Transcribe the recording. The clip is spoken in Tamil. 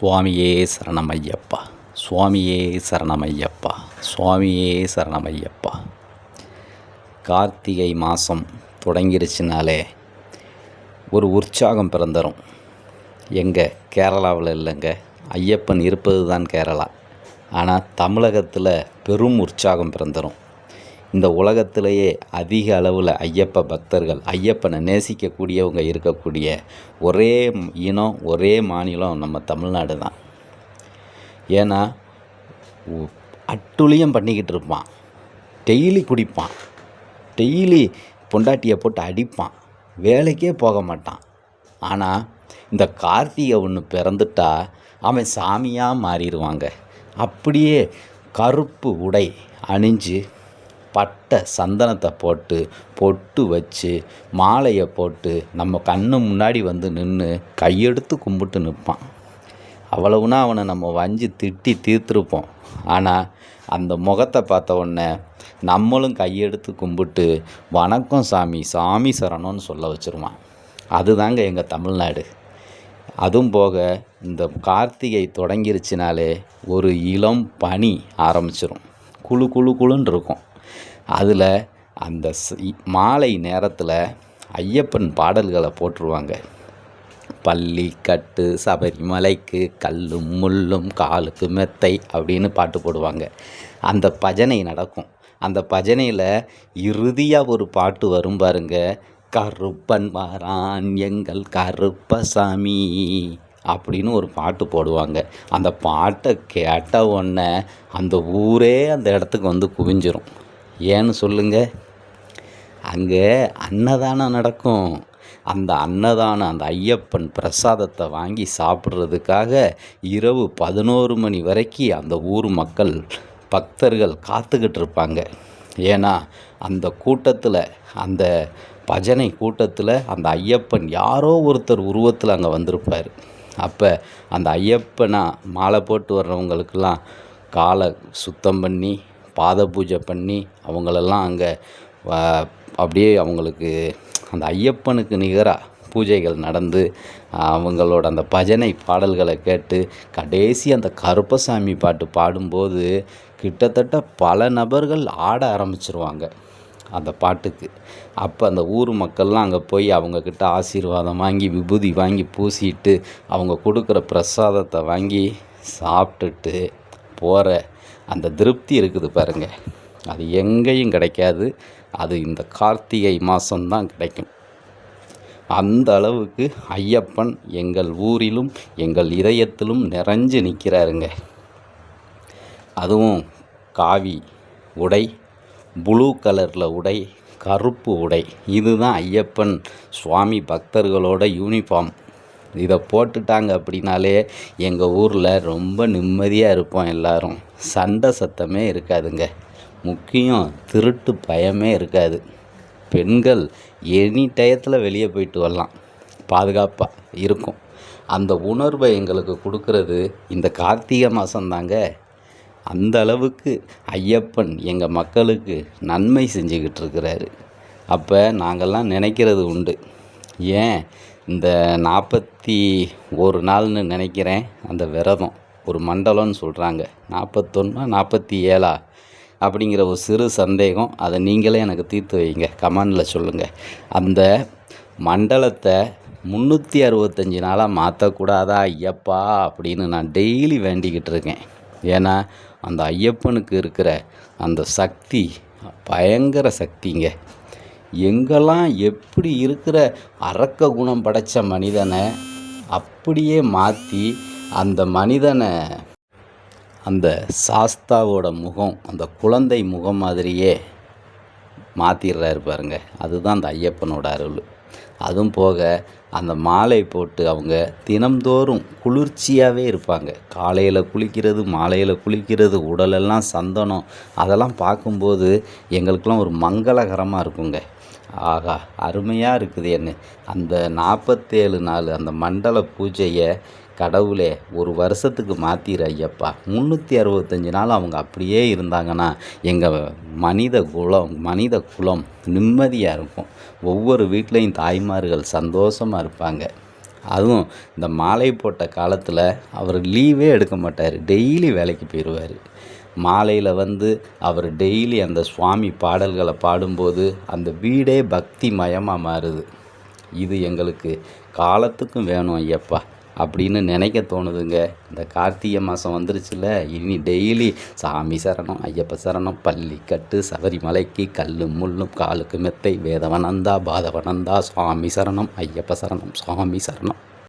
சுவாமியே சரணமையப்பா. சுவாமியே சரணமையப்பா. சுவாமியே சரணமையப்பா. கார்த்திகை மாதம் தொடங்கிருச்சுனாலே ஒரு உற்சாகம் பிறந்தரும். எங்கே கேரளாவில் இல்லைங்க. ஐயப்பன் இருப்பது தான் கேரளா. ஆனால் தமிழகத்தில் பெரும் உற்சாகம் பிறந்தரும். இந்த உலகத்திலேயே அதிக அளவில் ஐயப்ப பக்தர்கள் ஐயப்பனை நேசிக்கக்கூடியவங்க இருக்கக்கூடிய ஒரே இனம் ஒரே மாநிலம் நம்ம தமிழ்நாடு தான். ஏன்னா உ- அட்டுழியம் பண்ணிக்கிட்டு இருப்பான். டெய்லி குடிப்பான். டெய்லி பொண்டாட்டியை போட்டு அடிப்பான். வேலைக்கே போக மாட்டான். ஆனால் இந்த கார்த்திகை ஒன்று பிறந்துட்டா அவன் சாமியாக மாறிடுவாங்க. அப்படியே கருப்பு உடை அணிஞ்சு பட்டை சந்தனத்தை போட்டு பொட்டு வச்சு மாலையை போட்டு நம்ம கண்ணு முன்னாடி வந்து நின்று கையெடுத்து கும்பிட்டு நிற்பான். அவ்வளவுனா அவனை நம்ம வஞ்சி திட்டி தீர்த்துருப்போம். ஆனால் அந்த முகத்தை பார்த்த உடனே நம்மளும் கையெடுத்து கும்பிட்டு வணக்கம் சாமி சாமி சரணம்னு சொல்ல வச்சுருவான். அதுதாங்க எங்கள் தமிழ்நாடு. அதுவும் போக இந்த கார்த்திகை தொடங்கிருச்சுனாலே ஒரு இளம் பனி ஆரம்பிச்சிடும் குழு குழு குழுன்னு இருக்கும். அதில் அந்த ஸ்- மாலை நேரத்தில் ஐயப்பன் பாடல்களை போட்டுருவாங்க. பள்ளி கட்டு சபரிமலைக்கு கல்லும் முள்ளும் காலுக்கு மெத்தை அப்படின்னு பாட்டு போடுவாங்க. அந்த பஜனை நடக்கும். அந்த பஜனையில் இறுதியாக ஒரு பாட்டு வரும் பாருங்க. கருப்பன் வாரான் எங்கள் கருப்பசாமி. அப்படின்னு ஒரு பாட்டு போடுவாங்க. அந்த பாட்டை கேட்ட உடனே அந்த ஊரே அந்த இடத்துக்கு வந்து குவிஞ்சிரும். ஏன்னு சொல்லுங்கள் அங்கே அன்னதானம் நடக்கும். அந்த அன்னதானம் அந்த ஐயப்பன் பிரசாதத்தை வாங்கி சாப்பிட்றதுக்காக இரவு பதினோரு மணி வரைக்கும் அந்த ஊர் மக்கள் பக்தர்கள் காத்துக்கிட்டு இருப்பாங்க. ஏன்னா அந்த கூட்டத்தில் அந்த பஜனை கூட்டத்தில் அந்த ஐயப்பன் யாரோ ஒருத்தர் உருவத்தில் அங்கே வந்திருப்பார். அப்போ அந்த ஐயப்பனா மாலை போட்டு வர்றவங்களுக்கெல்லாம் காலை சுத்தம் பண்ணி பாத பூஜை பண்ணி அவங்களெல்லாம் அங்கே அப்படியே அவங்களுக்கு அந்த ஐயப்பனுக்கு நிகராக பூஜைகள் நடந்து அவங்களோட அந்த பஜனை பாடல்களை கேட்டு கடைசி அந்த கருப்பசாமி பாட்டு பாடும்போது கிட்டத்தட்ட பல நபர்கள் ஆட ஆரம்பிச்சிருவாங்க. அந்த பாட்டுக்கு. அப்போ அந்த ஊர் மக்கள்லாம் அங்கே போய் அவங்கக்கிட்ட ஆசீர்வாதம் வாங்கி விபூதி வாங்கி பூசிட்டு அவங்க கொடுக்குற பிரசாதத்தை வாங்கி சாப்பிட்டுட்டு போகிற அந்த திருப்தி இருக்குது பாருங்க. அது எங்கேயும் கிடைக்காது. அது இந்த கார்த்திகை மாதம்தான் கிடைக்கும். அந்த அளவுக்கு ஐயப்பன் எங்கள் ஊரிலும் எங்கள் இதயத்திலும் நிறைஞ்சு நிற்கிறாருங்க. அதுவும் காவி உடை ப்ளூ கலரில் உடை கருப்பு உடை. இதுதான் ஐயப்பன் சுவாமி பக்தர்களோட யூனிஃபார்ம். இதை போட்டுட்டாங்க அப்படின்னாலே எங்கள் ஊரில் ரொம்ப நிம்மதியாக இருப்போம் எல்லாரும். சண்டை சத்தமே இருக்காதுங்க. முக்கியம் திருட்டு பயமே இருக்காது. பெண்கள் எனி டயத்தில் வெளியே போயிட்டு வரலாம். பாதுகாப்பாக இருக்கும். அந்த உணர்வை எங்களுக்கு கொடுக்கறது இந்த கார்த்திகை மாதம்தாங்க அந்த அளவுக்கு ஐயப்பன் எங்கள் மக்களுக்கு நன்மை செஞ்சுக்கிட்டு இருக்கிறாரு அப்போ நாங்கள்லாம் நினைக்கிறது உண்டு. ஏன்? இந்த நாற்பத்தி ஒரு நாள்னு நினைக்கிறேன். அந்த விரதம் ஒரு மண்டலம்னு சொல்கிறாங்க நாற்பத்தொன்னா நாற்பத்தி ஏழா? அப்படிங்கிற ஒரு சிறு சந்தேகம். அதை நீங்களே எனக்கு தீர்த்து வைங்க. கமெண்டில் சொல்லுங்கள் அந்த மண்டலத்தை முந்நூற்றி அறுபத்தஞ்சி நாளாக மாற்றக்கூடாதா ஐயப்பா? அப்படின்னு நான் டெய்லி வேண்டிக்கிட்டு இருக்கேன் ஏன்னா அந்த ஐயப்பனுக்கு இருக்கிற அந்த சக்தி பயங்கர சக்திங்க. எங்கெல்லாம் எப்படி இருக்கிற அரக்க குணம் படைத்த மனிதனை அப்படியே மாற்றி அந்த மனிதனை அந்த சாஸ்தாவோட முகம் அந்த குழந்தை முகம் மாதிரியே மாற்றிடுறாரு பாருங்க. அதுதான் அந்த ஐயப்பனோட அருள். அதுவும் போக அந்த மாலை போட்டு அவங்க தினம்தோறும் குளிர்ச்சியாகவே இருப்பாங்க. காலையில் குளிக்கிறது மாலையில் குளிக்கிறது உடலெல்லாம் சந்தனம் அதெல்லாம் பார்க்கும்போது எங்களுக்கெல்லாம் ஒரு மங்களகரமாக இருக்குங்க. ஆகா அருமையாக இருக்குது என்ன. அந்த நாற்பத்தேழு நாள் அந்த மண்டல பூஜையை கடவுளே ஒரு வருஷத்துக்கு மாற்றிடு ஐயப்பா. முந்நூற்றி அறுபத்தஞ்சி நாள் அவங்க அப்படியே இருந்தாங்கன்னா எங்கள் மனித குலம் மனித குலம் நிம்மதியாக இருக்கும். ஒவ்வொரு வீட்லேயும் தாய்மார்கள் சந்தோஷமாக இருப்பாங்க. அதுவும் இந்த மாலை போட்ட காலத்தில் அவர் லீவே எடுக்க மாட்டார். டெய்லி வேலைக்கு போயிடுவார் மாலையில் வந்து அவர் டெய்லி அந்த சுவாமி பாடல்களை பாடும்போது அந்த வீடே பக்தி மயமாக மாறுது. இது எங்களுக்கு காலத்துக்கும் வேணும் ஐயப்பா. அப்படின்னு நினைக்க தோணுதுங்க. இந்த கார்த்திகை மாதம் வந்துருச்சுல இனி டெய்லி சாமி சரணம் ஐயப்ப சரணம் பள்ளி கட்டு சபரிமலைக்கு கல்லும் முள்ளும் காலுக்கு மெத்தை வேதவனந்தா பாதவனந்தா சுவாமி சரணம் ஐயப்ப சரணம் சுவாமி சரணம்.